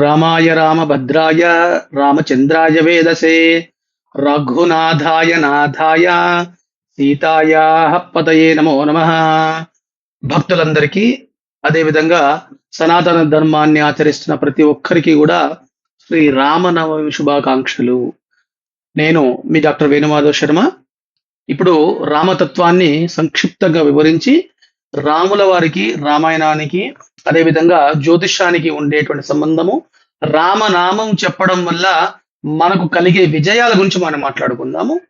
రామాయ రామభద్రాయ రామచంద్రాయ వేదసే రఘునాథాయ నాథాయ సీతాయా పతయే నమో నమ. భక్తులందరికీ అదేవిధంగా సనాతన ధర్మాన్ని ఆచరిస్తున్న ప్రతి ఒక్కరికి కూడా శ్రీ రామనవమి శుభాకాంక్షలు. నేను మీ డాక్టర్ వేణుమాధవ్ శర్మ. ఇప్పుడు రామతత్వాన్ని సంక్షిప్తంగా వివరించి రాముల వారికి రామాయణానికి అదేవిధంగా జ్యోతిష్యానికి ఉండేటువంటి సంబంధము రామనామం చెప్పడం వల్ల మనకు కలిగే విజయాల గురించి మనం మాట్లాడుకుందాము.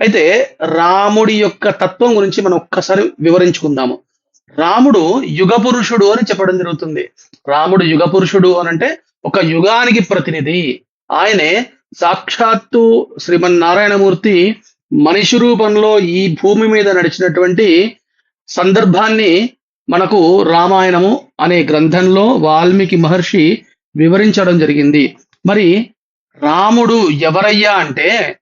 అయితే రాముడి యొక్క తత్వం గురించి మనం ఒక్కసారి వివరించుకుందాము. రాముడు యుగ పురుషుడు అని చెప్పడం జరుగుతుంది. రాముడు యుగ పురుషుడు అని అంటే ఒక యుగానికి ప్రతినిధి. ఆయనే సాక్షాత్తు శ్రీమన్నారాయణమూర్తి మనిషి రూపంలో ఈ భూమి మీద నడిచినటువంటి సందర్భాన్ని మనకు రామాయణము అనే గ్రంథంలో వాల్మీకి మహర్షి వివరించడం జరిగింది. మరి రాముడు ఎవరయ్యా అంటే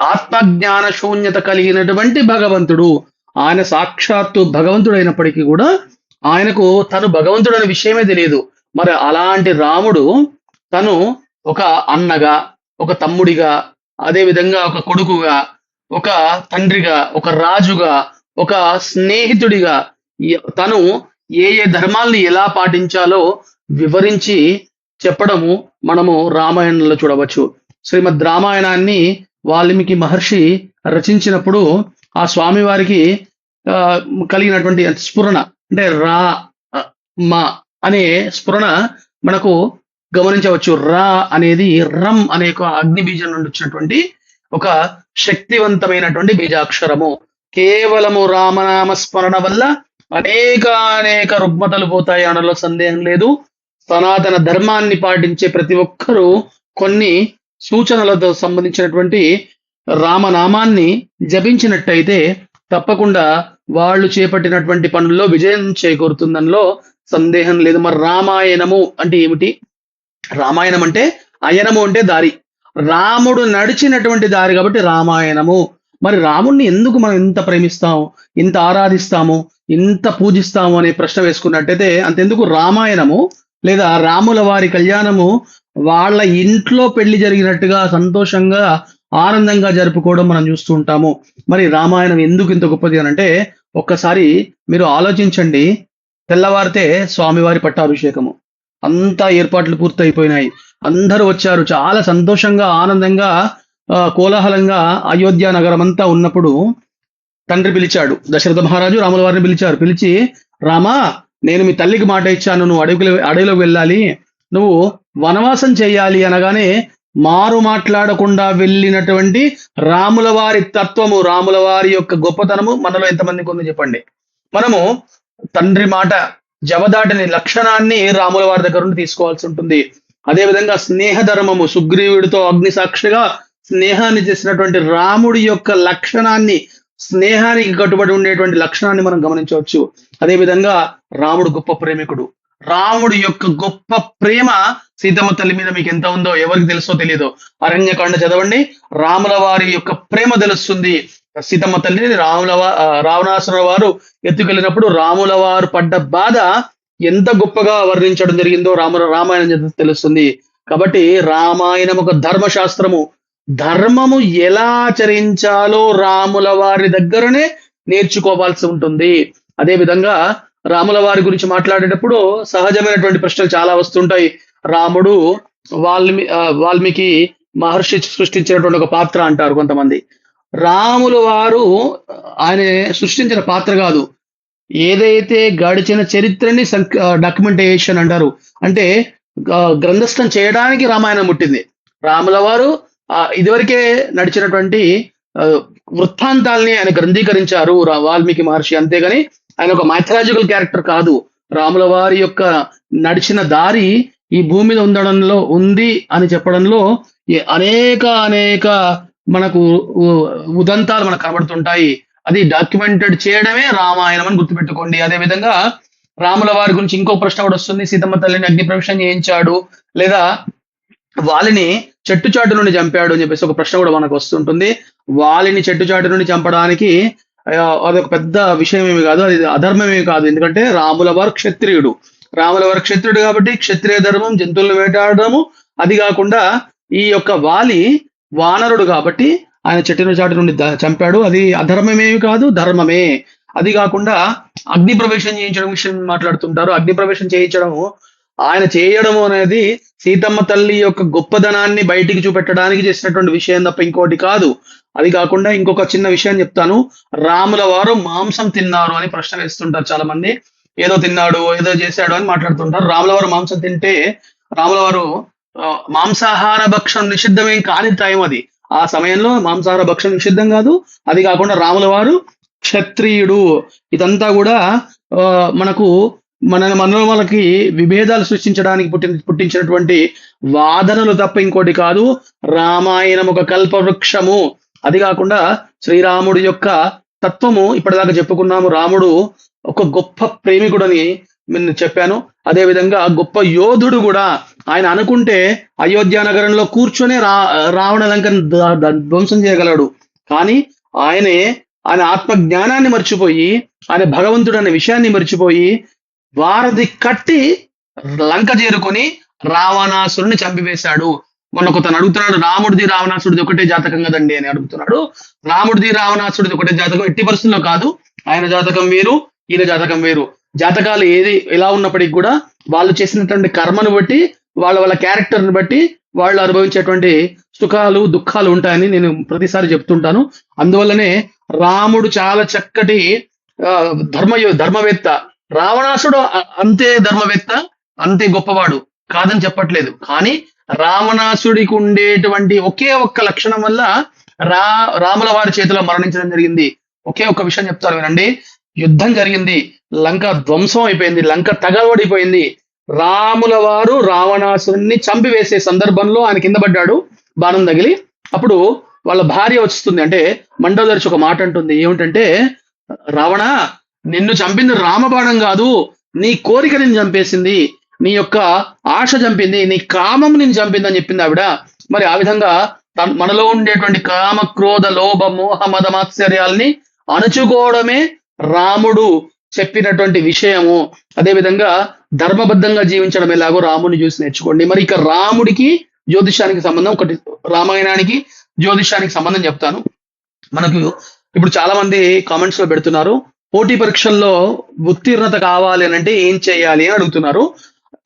ఆత్మజ్ఞాన శూన్యత కలిగినటువంటి భగవంతుడు. ఆయన సాక్షాత్తు భగవంతుడైనప్పటికీ కూడా ఆయనకు తను భగవంతుడు అనే విషయమే తెలియదు. మరి అలాంటి రాముడు తను ఒక అన్నగా ఒక తమ్ముడిగా అదేవిధంగా ఒక కొడుకుగా ఒక తండ్రిగా ఒక రాజుగా ఒక స్నేహితుడిగా తను ఏ ఏ ధర్మాల్ని ఎలా పాటించాలో వివరించి చెప్పడము మనము రామాయణంలో చూడవచ్చు. శ్రీమద్ రామాయణాన్ని వాల్మీకి మహర్షి రచించినప్పుడు ఆ స్వామి వారికి ఆ, కలిగినటువంటి స్ఫురణ అంటే రా మా అనే స్ఫురణ మనకు గమనించవచ్చు. రా అనేది రమ్ అనే ఒక అగ్ని బీజం నుండి వచ్చినటువంటి ఒక శక్తివంతమైనటువంటి బీజాక్షరము. కేవలము రామనామ స్మరణ వల్ల అనేక అనేక రుగ్మతలు పోతాయి అనలో సందేహం లేదు. సనాతన ధర్మాన్ని పాటించే ప్రతి ఒక్కరూ కొన్ని సూచనలతో సంబంధించినటువంటి రామనామాన్ని జపించినట్టయితే తప్పకుండా వాళ్ళు చేపట్టినటువంటి పనుల్లో విజయం చేకూరుతుందనిలో సందేహం లేదు. మరి రామాయణము అంటే ఏమిటి? రామాయణం అంటే అయనము అంటే దారి. రాముడు నడిచినటువంటి దారి కాబట్టి రామాయణము. మరి రాముణ్ణి ఎందుకు మనం ఇంత ప్రేమిస్తాము ఇంత ఆరాధిస్తాము? ఇంత పూజిస్తాము అనే ప్రశ్న వేసుకున్నట్టయితే అంతెందుకు రామాయణము లేదా రాముల వారి కళ్యాణము వాళ్ళ ఇంట్లో పెళ్ళి జరిగినట్టుగా సంతోషంగా ఆనందంగా జరుపుకోవడం మనం చూస్తూ ఉంటాము. మరి రామాయణం ఎందుకు ఇంత గొప్పది అని అంటే ఒక్కసారి మీరు ఆలోచించండి. తెల్లవారితే స్వామివారి పట్టాభిషేకము. అంతా ఏర్పాట్లు పూర్తయిపోయినాయి. అందరూ వచ్చారు. చాలా సంతోషంగా ఆనందంగా కోలాహలంగా అయోధ్య నగరం అంతా ఉన్నప్పుడు తండ్రి పిలిచాడు. దశరథ మహారాజు రాముల వారిని పిలిచారు. పిలిచి రామా నేను మీ తల్లికి మాట ఇచ్చాను. నువ్వు అడవికి అడవిలోకి వెళ్ళాలి. నువ్వు వనవాసం చేయాలి అనగానే మారు మాట్లాడకుండా వెళ్ళినటువంటి రాముల వారి తత్వము రాముల వారి యొక్క గొప్పతనము మనలో ఎంతమందికి ఉంది చెప్పండి. మనము తండ్రి మాట జవదాటని లక్షణాన్ని రాముల వారి దగ్గర నుండి తీసుకోవాల్సి ఉంటుంది. అదే విధంగా స్నేహ ధర్మము సుగ్రీవుడితో అగ్ని సాక్షిగా స్నేహాన్ని చేసినటువంటి రాముడి యొక్క లక్షణాన్ని స్నేహానికి కట్టుబడి ఉండేటువంటి లక్షణాన్ని మనం గమనించవచ్చు. అదే విధంగా రాముడు గొప్ప ప్రేమికుడు. రాముడు యొక్క గొప్ప ప్రేమ సీతమ్మ తల్లి మీద మీకు ఎంత ఉందో ఎవరికి తెలుసో తెలియదు అరణ్యకాండ చదవండి. రాముల వారి యొక్క ప్రేమ తెలుస్తుంది. సీతమ్మ తల్లిని రాముల రావణాసుర వారు ఎత్తుకెళ్ళినప్పుడు రాముల వారు పడ్డ బాధ ఎంత గొప్పగా వర్ణించడం జరిగిందో రాముల రామాయణం తెలుస్తుంది. కాబట్టి రామాయణం ఒక ధర్మశాస్త్రము. ధర్మము ఎలా ఆచరించాలో రాముల వారి దగ్గరనే నేర్చుకోవాల్సి ఉంటుంది. అదే విధంగా రాముల వారి గురించి మాట్లాడేటప్పుడు సహజమైనటువంటి ప్రశ్నలు చాలా వస్తుంటాయి. రాముడు వాల్మి వాల్మీకి మహర్షి సృష్టించినటువంటి ఒక పాత్ర అంటారు కొంతమంది. రాముల వారు ఆయన సృష్టించిన పాత్ర కాదు. ఏదైతే గడిచిన చరిత్రని డాక్యుమెంటేషన్ అంటారు. అంటే గ్రంథస్థం చేయడానికి రామాయణం ముట్టింది రాముల వారు ఇదివరకే నడిచినటువంటి వృత్తాంతాల్ని ఆయన గ్రంథీకరించారు వాల్మీకి మహర్షి. అంతేగాని ఆయన ఒక మైథలాజికల్ క్యారెక్టర్ కాదు. రాముల వారి యొక్క నడిచిన దారి ఈ భూమి మీద ఉండడంలో ఉంది అని చెప్పడంలో అనేక అనేక మనకు ఉదంతాలు మనకు కనబడుతుంటాయి. అది డాక్యుమెంటెడ్ చేయడమే రామాయణం అని గుర్తుపెట్టుకోండి. అదే విధంగా రాముల వారి గురించి ఇంకో ప్రశ్న కూడా వస్తుంది. సీతమ్మ తల్లిని అగ్ని ప్రవేశం చేయించాడు. లేదా వాళ్ళని చెట్టు చాటు నుండి చంపాడు అని చెప్పేసి ఒక ప్రశ్న కూడా మనకు వస్తుంటుంది. వాలిని చెట్టు చాటు నుండి చంపడానికి అదొక పెద్ద విషయం ఏమి కాదు అది అధర్మమేమి కాదు. ఎందుకంటే రాముల వారు క్షత్రియుడు. రాముల వారు క్షత్రుడు కాబట్టి క్షత్రియ ధర్మం జంతువులను వేటాడడము అది కాకుండా ఈ యొక్క వాలి వానరుడు కాబట్టి ఆయన చెట్టిన చాటు నుండి చంపాడు. అది అధర్మమేమి కాదు ధర్మమే. అది కాకుండా అగ్ని ప్రవేశం చేయించడం విషయం మాట్లాడుతుంటారు. అగ్ని ప్రవేశం చేయించడము ఆయన చేయడము అనేది సీతమ్మ తల్లి యొక్క గొప్పదనాన్ని బయటికి చూపెట్టడానికి చేసినటువంటి విషయం తప్ప ఇంకోటి కాదు. అది కాకుండా ఇంకొక చిన్న విషయం చెప్తాను. రాముల వారు మాంసం తిన్నారు అని ప్రశ్న వేస్తుంటారు చాలా మంది ఏదో తిన్నాడు ఏదో చేశాడు అని మాట్లాడుతుంటారు. రాముల వారు మాంసం తింటే రాముల వారు మాంసాహార భక్షణం నిషిద్ధమేం కాని టైం అది. ఆ సమయంలో మాంసాహార భక్షణం నిషిద్ధం కాదు. అది కాకుండా రాముల వారు క్షత్రియుడు. ఇదంతా కూడా మనకు మన మనలో వాళ్ళకి విభేదాలు సృష్టించడానికి పుట్టిన పుట్టించినటువంటి వాదనలు తప్ప ఇంకోటి కాదు. రామాయణం ఒక కల్పవృక్షము. అది కాకుండా శ్రీరాముడి యొక్క తత్వము ఇప్పటిదాకా చెప్పుకున్నాము. రాముడు ఒక గొప్ప ప్రేమికుడని నేను చెప్పాను. అదే విధంగా గొప్ప యోధుడు కూడా. ఆయన అనుకుంటే అయోధ్య నగరంలో కూర్చొని రా రావణ లంకను ధ్వంసం చేయగలడు. కానీ ఆయనే ఆయన ఆత్మ జ్ఞానాన్ని మర్చిపోయి ఆయన భగవంతుడు అనే విషయాన్ని మర్చిపోయి వారధి కట్టి లంక చేరుకొని రావణాసురుని చంపివేశాడు. మొన్న తను అడుగుతున్నాడు రాముడిది రావణాసుడిది ఒకటే జాతకం కదండి అని అడుగుతున్నాడు. రాముడిది రావణాసుడిది ఒకటే జాతకం ఎట్టి పరిస్థితుల్లో కాదు. ఆయన జాతకం వేరు ఈయన జాతకం వేరు. జాతకాలు ఏది ఎలా ఉన్నప్పటికీ కూడా వాళ్ళు చేసినటువంటి కర్మను బట్టి వాళ్ళ వాళ్ళ క్యారెక్టర్ని బట్టి వాళ్ళు అనుభవించేటువంటి సుఖాలు దుఃఖాలు ఉంటాయని నేను ప్రతిసారి చెప్తుంటాను. అందువల్లనే రాముడు చాలా చక్కటి ఆ, ధర్మ ధర్మవేత్త. రావణాసుడు అంతే ధర్మవేత్త అంతే గొప్పవాడు. కాదని చెప్పట్లేదు. కానీ రావణాసుడికి ఉండేటువంటి ఒకే ఒక్క లక్షణం వల్ల రా రాముల వారి చేతిలో మరణించడం జరిగింది. ఒకే ఒక్క విషయం చెప్తారు వినండి. యుద్ధం జరిగింది. లంక ధ్వంసం అయిపోయింది. లంక తగలబడిపోయింది. రాముల వారు రావణాసుని చంపివేసే సందర్భంలో ఆయన కింద పడ్డాడు బాణం తగిలి. అప్పుడు వాళ్ళ భార్య వస్తుంది అంటే మండోదర్శి ఒక మాట అంటుంది. ఏమిటంటే రావణ నిన్ను చంపింది రామబాణం కాదు నీ కోరిక నిన్ను చంపేసింది నీ యొక్క ఆశ చంపింది నీ కామం నిన్ను చంపింది అని చెప్పింది ఆవిడ. మరి ఆ విధంగా తన- మనలో ఉండేటువంటి కామ క్రోధ లోభ మోహ మదమాత్సర్యాల్ని అణుచుకోవడమే రాముడు చెప్పినటువంటి విషయము. అదే విధంగా ధర్మబద్ధంగా జీవించడం ఎలాగో రాముని చూసి నేర్చుకోండి. మరి ఇక రాముడికి జ్యోతిషానికి సంబంధం ఒకటి రామాయణానికి జ్యోతిషానికి సంబంధం చెప్తాను. మనకు ఇప్పుడు చాలా మంది కామెంట్స్లో పెడుతున్నారు. పోటీ పరీక్షల్లో ఉత్తీర్ణత కావాలి అని అంటే ఏం చేయాలి అని అడుగుతున్నారు.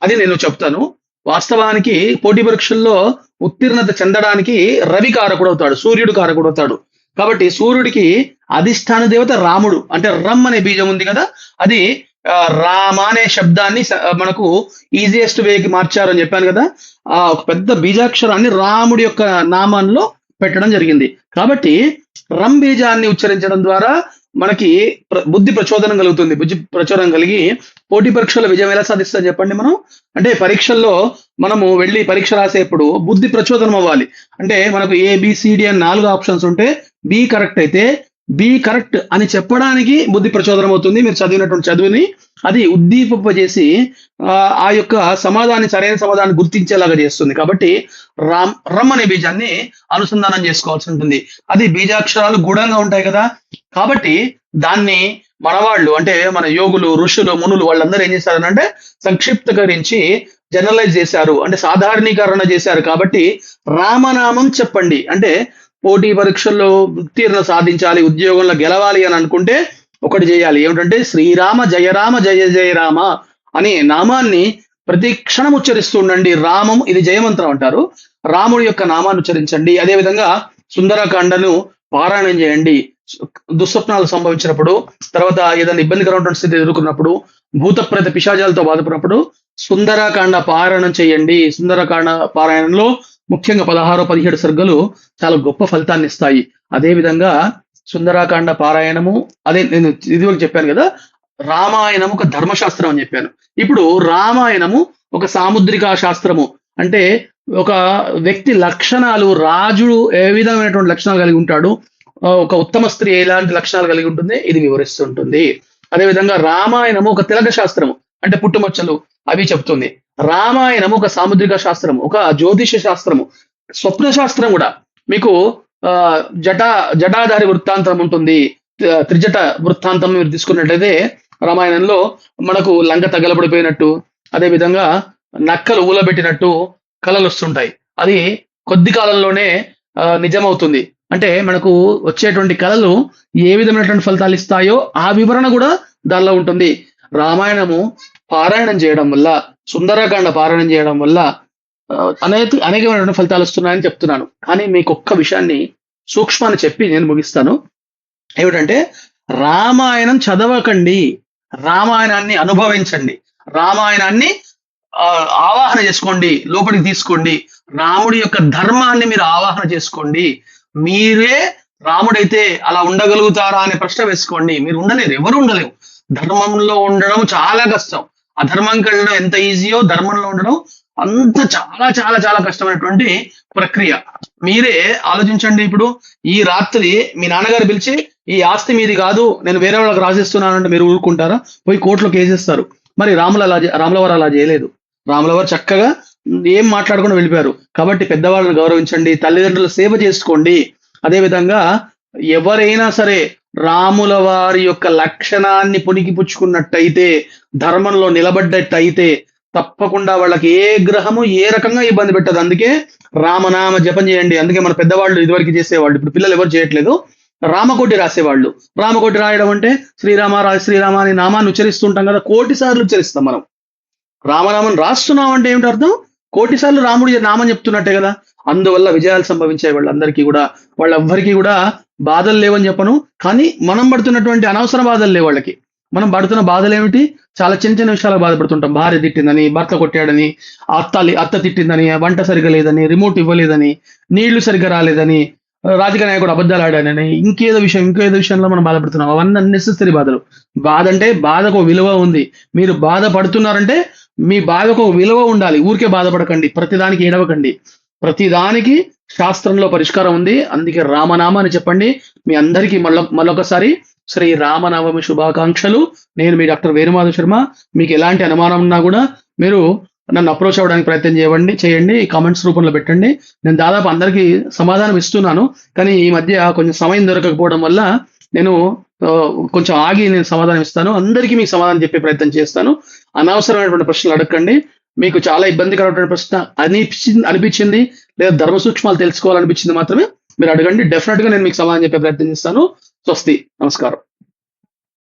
అది నేను చెప్తాను. వాస్తవానికి పోటీ పరీక్షల్లో ఉత్తీర్ణత చెందడానికి రవి కారకుడు అవుతాడు సూర్యుడు కారకుడు అవుతాడు. కాబట్టి సూర్యుడికి అధిష్టాన దేవత రాముడు అంటే రమ్ అనే బీజం ఉంది కదా అది ఆ, రామ అనే శబ్దాన్ని మనకు ఈజియెస్ట్ వేకి మార్చారు అని చెప్పాను కదా. ఆ ఒక పెద్ద బీజాక్షరాన్ని రాముడి యొక్క నామంలో పెట్టడం జరిగింది. కాబట్టి రమ్ బీజాన్ని ఉచ్చరించడం ద్వారా మనకి ప్ర- బుద్ధి ప్రచోదనం కలుగుతుంది. బుద్ధి ప్రచోదనం కలిగి పోటీ పరీక్షల విజయం ఎలా సాధిస్తుంది చెప్పండి మనం? అంటే పరీక్షల్లో మనము వెళ్ళి పరీక్ష రాసేప్పుడు బుద్ధి ప్రచోదనం అవ్వాలి. అంటే మనకు ఏ బిసిడి అని నాలుగు ఆప్షన్స్ ఉంటే బి కరెక్ట్ అయితే బి కరెక్ట్ అని చెప్పడానికి బుద్ధి ప్రచోదనం అవుతుంది. మీరు చదివినటువంటి చదువుని అది ఉద్దీపింపజేసి ఆ, ఆ యొక్క సమాధాన్ని సరైన సమాధానం గుర్తించేలాగా చేస్తుంది. కాబట్టి రామ్ రమ్ అనే బీజాన్ని అనుసంధానం చేసుకోవాల్సి ఉంటుంది. అది బీజాక్షరాలు గూఢంగా ఉంటాయి కదా. కాబట్టి దాన్ని మనవాళ్ళు అంటే మన యోగులు ఋషులు మునులు వాళ్ళందరూ ఏం చేశారనంటే సంక్షిప్తకరించి జనరలైజ్ చేశారు. అంటే సాధారణీకరణ చేశారు. కాబట్టి రామనామం చెప్పండి. అంటే పోటీ పరీక్షల్లో ఉత్తీర్ణ సాధించాలి ఉద్యోగంలో గెలవాలి అని అనుకుంటే ఒకటి చేయాలి. ఏమిటంటే శ్రీరామ జయరామ జయ జయ రామ అనే నామాన్ని ప్రతి క్షణం ఉచ్చరిస్తూ ఉండండి. రామం ఇది జయమంత్రం అంటారు. రాముడి యొక్క నామాన్ని ఉచ్చరించండి. అదే విధంగా సుందరకాండను పారాయణం చేయండి. దుస్వప్నాలు సంభవించినప్పుడు తర్వాత ఏదైనా ఇబ్బందికరమైనటువంటి స్థితి ఎదుర్కొన్నప్పుడు భూతప్రేత పిశాచాలతో బాధపడినప్పుడు సుందరకాండ పారాయణం చేయండి. సుందరకాండ పారాయణంలో ముఖ్యంగా పదహారు పదిహేడు సర్గలు చాలా గొప్ప ఫలితాన్ని ఇస్తాయి. అదే విధంగా సుందరాకాండ పారాయణము అదే నేను ఇదివరకు చెప్పాను కదా రామాయణము ఒక ధర్మశాస్త్రం అని చెప్పాను. ఇప్పుడు రామాయణము ఒక సాముద్రిక శాస్త్రము. అంటే ఒక వ్యక్తి లక్షణాలు రాజుడు ఏ విధమైనటువంటి లక్షణాలు కలిగి ఉంటాడు? ఒక ఉత్తమ స్త్రీ ఎలాంటి లక్షణాలు కలిగి ఉంటుంది? ఇది వివరిస్తుంటుంది. అదేవిధంగా రామాయణము ఒక తిలక శాస్త్రము అంటే పుట్టుమచ్చలు అవి చెప్తుంది. రామాయణము ఒక సాముద్రిక శాస్త్రం ఒక జ్యోతిష శాస్త్రము స్వప్న శాస్త్రం కూడా. మీకు ఆ జటా జటాధారి వృత్తాంతం ఉంటుంది. త్రిజట వృత్తాంతం మీరు తీసుకున్నట్లయితే రామాయణంలో మనకు లంక తగలబడిపోయినట్టు అదేవిధంగా నక్కలు ఊలబెట్టినట్టు కళలు వస్తుంటాయి అది కొద్ది కాలంలోనే నిజమవుతుంది. అంటే మనకు వచ్చేటువంటి కళలు ఏ విధమైనటువంటి ఫలితాలు ఇస్తాయో ఆ వివరణ కూడా దానిలో ఉంటుంది. రామాయణము పారాయణం చేయడం వల్ల సుందరకాండ పారాయణం చేయడం వల్ల అనేక అనేకమైనటువంటి ఫలితాలు వస్తున్నాయని చెప్తున్నాను. కానీ మీకు ఒక్క విషయాన్ని సూక్ష్మాన్ని చెప్పి నేను ముగిస్తాను. ఏమిటంటే రామాయణం చదవకండి. రామాయణాన్ని అనుభవించండి. రామాయణాన్ని ఆవాహన చేసుకోండి లోపలికి తీసుకోండి. రాముడి యొక్క ధర్మాన్ని మీరు ఆవాహన చేసుకోండి. మీరే రాముడైతే అలా ఉండగలుగుతారా అనే ప్రశ్న వేసుకోండి. మీరు ఉండలేరు ఎవరు ఉండలేరు. ధర్మంలో ఉండడం చాలా కష్టం. అధర్మం వెళ్ళడం ఎంత ఈజీయో ధర్మంలో ఉండడం అంత చాలా చాలా చాలా కష్టమైనటువంటి ప్రక్రియ. మీరే ఆలోచించండి ఇప్పుడు. ఈ రాత్రి మీ నాన్నగారు పిలిచి ఈ ఆస్తి మీది కాదు నేను వేరే వాళ్ళకి రాసిస్తున్నానంటే మీరు ఊరుకుంటారా? పోయి కోర్టులో కేసేస్తారు. మరి రాములు అలా రాములవారు అలా చేయలేదు. రాములవారు చక్కగా ఏం మాట్లాడకుండా వెళ్ళిపోయారు. కాబట్టి పెద్దవాళ్ళని గౌరవించండి తల్లిదండ్రుల సేవ చేసుకోండి. అదే విధంగా ఎవరైనా సరే రాముల వారి యొక్క లక్షణాన్ని పుణికి పుచ్చుకున్నట్టయితే ధర్మంలో నిలబడ్డట్టయితే తప్పకుండా వాళ్ళకి ఏ గ్రహము ఏ రకంగా ఇబ్బంది పెట్టదు. అందుకే రామనామ జపం చేయండి. అందుకే మన పెద్దవాళ్ళు ఇదివరకు చేసేవాళ్ళు ఇప్పుడు పిల్లలు ఎవరు చేయట్లేదు. రామకోటి రాసేవాళ్ళు. రామకోటి రాయడం అంటే శ్రీరామ రా శ్రీరామ అని నామాన్ని ఉచ్చరిస్తుంటాం కదా కోటి సార్లు ఉచ్చరిస్తాం మనం. రామనామం రాస్తున్నాం అంటే ఏమిటి అర్థం? కోటిసార్లు రాముడి నామం చెప్తున్నట్టే కదా. అందువల్ల విజయాలు సంభవించే వాళ్ళందరికీ కూడా. వాళ్ళెవ్వరికీ కూడా బాధలు లేవని చెప్పను. కానీ మనం పడుతున్నటువంటి అనవసర బాధలు లేవు వాళ్ళకి. మనం పడుతున్న బాధలు ఏమిటి? చాలా చిన్న చిన్న విషయాలకు బాధపడుతుంటాం. భార్య తిట్టిందని భర్త కొట్టాడని అత్త అత్త తిట్టిందని వంట సరిగా లేదని రిమోట్ ఇవ్వలేదని నీళ్ళు సరిగ్గా రాలేదని రాజకీయ నాయకుడు అబద్ధాలు ఆడానని ఇంకేదో విషయం ఇంకేదో విషయంలో మనం బాధపడుతున్నాం. అవన్నీ అన్నెసెసరీ బాధలు. బాధ అంటే బాధకు విలువ ఉంది. మీరు బాధపడుతున్నారంటే మీ బాధకు విలువ ఉండాలి. ఊరికే బాధపడకండి. ప్రతిదానికి ఏడవకండి. ప్రతిదానికి శాస్త్రంలో పరిష్కారం ఉంది. అందుకే రామనామ అని చెప్పండి. మీ అందరికీ మళ్ళొ మళ్ళొకసారి శ్రీ రామనవమి శుభాకాంక్షలు. నేను మీ డాక్టర్ వేణుమాధవ శర్మ. మీకు ఎలాంటి అనుమానం ఉన్నా కూడా మీరు నన్ను అప్రోచ్ అవ్వడానికి ప్రయత్నం చేయండి చేయండి. కామెంట్స్ రూపంలో పెట్టండి. నేను దాదాపు అందరికీ సమాధానం ఇస్తున్నాను. కానీ ఈ మధ్య కొంచెం సమయం దొరకకపోవడం వల్ల నేను కొంచెం ఆగి నేను సమాధానం ఇస్తాను. అందరికీ మీకు సమాధానం చెప్పే ప్రయత్నం చేస్తాను. అనవసరమైనటువంటి ప్రశ్నలు అడగండి మీకు చాలా ఇబ్బందికరమైన ప్రశ్న అనిపించింది అనిపించింది లేదా ధర్మ సూక్ష్మాలు తెలుసుకోవాలనిపించింది మాత్రమే మీరు అడగండి. డెఫినెట్గా నేను మీకు సమాధానం చెప్పే ప్రయత్నం చేస్తాను. స్వస్తి. నమస్కారం.